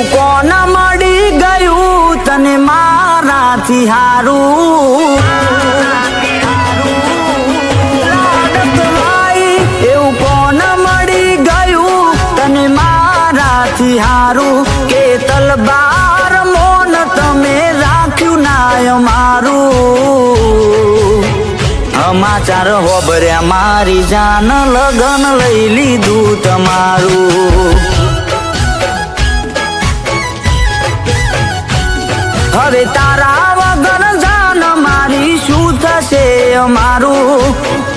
બીજું કોણ મળી ગયું તને મારાથી હારું? એવું કોણ મળી ગયું તને મારાથી હારું? કે તલબાર મોન તમે રાખ્યું નાય મારું. સમાચાર હોબર્યા મારી જાન લગન લઈ લીધું તમારું.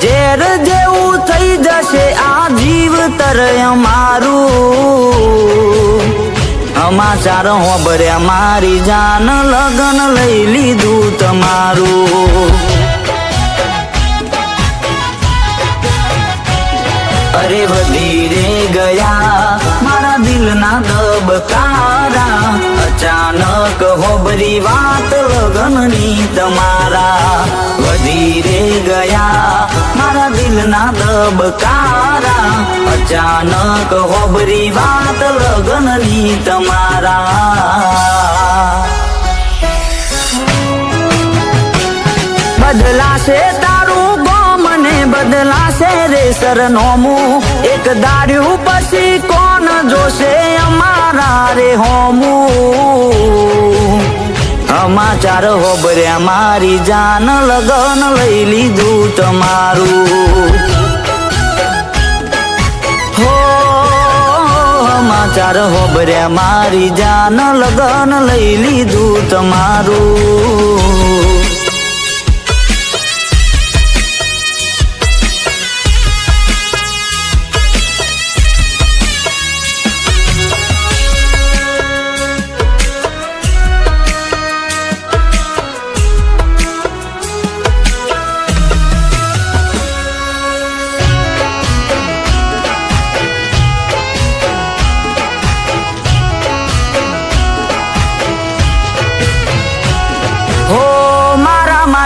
ઝેર જેવું થઈ જશે આ જીવ તર અમારું અમાચાર હોબર્યા મારી જાન લગન લઈ લીધું તમારું. અરે વધી ગયા મારા દિલના દબકારા. અચાનક હોબરી વાત લગનની તમારા. વધી રે ગયા દિલના દબકારા. અચાનક હોબરી વાત લગનની તમારા. બદલાશે તારું ગોમ ને બદલાશે રે સરનોમું. એક દાડ્યું પછી કોણ જોશે અમારા રે હોમું? સમાચાર હોબર્યા મારી જાન લગન લઈ લીધું તમારું. હો, સમાચાર હોબર્યા મારી જાન લગન લઈ લીધું તમારું.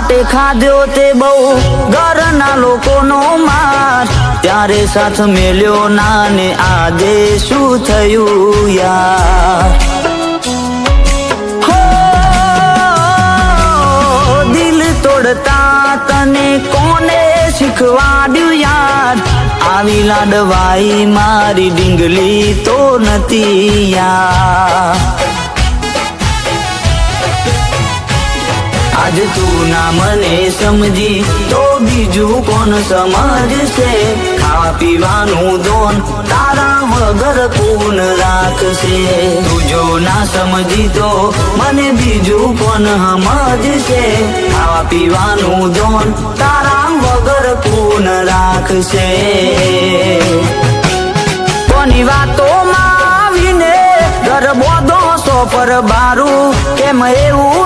માટે ખાધ્યો તે બહુ ઘરના લોકોનો માર. ત્યારે સાથ મેલ્યો નાને આજે શું થયું યાર? દિલ તોડતા તને કોને શીખવાડ્યું યાર? આવી લાડવાઈ મારી ડીંગલી તો નથી યાર. આજ તું ના મને સમજી, તો બીજું કોણ સમજશે? ખાવા પીવાનું દોન તારા વગર કોણ રાખશે? તું જો ના સમજી, તો મને બીજું કોણ સમજશે? ખાવા પીવાનું દોન તારા વગર કોણ રાખશે? કોની વાતોમાં આવીને ગરબો દોસો પર બારું? કેમ એવું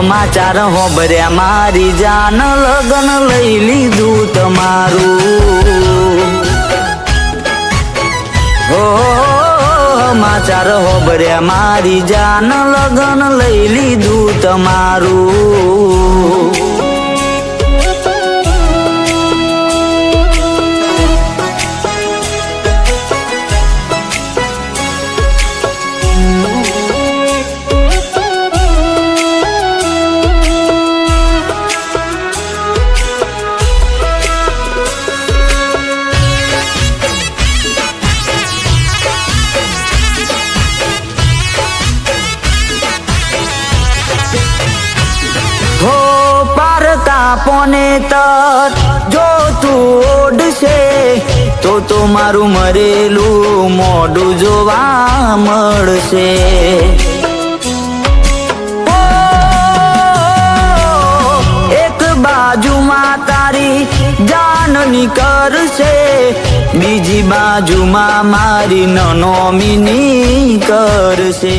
સમાચાર હોબર્યા મારી જાન લગન લઈ લીધું તમારું. હો સમાચાર હોબર્યા મારી જાન લગન લઈ લીધું તમારું. તર. જો તું ઓડશે, તો તો મારું મરેલું મોઢું જોવા મળશે. એક બાજુમાં તારી જાન નીકળશે, બીજી બાજુમાં મારી નનોમીની કરશે.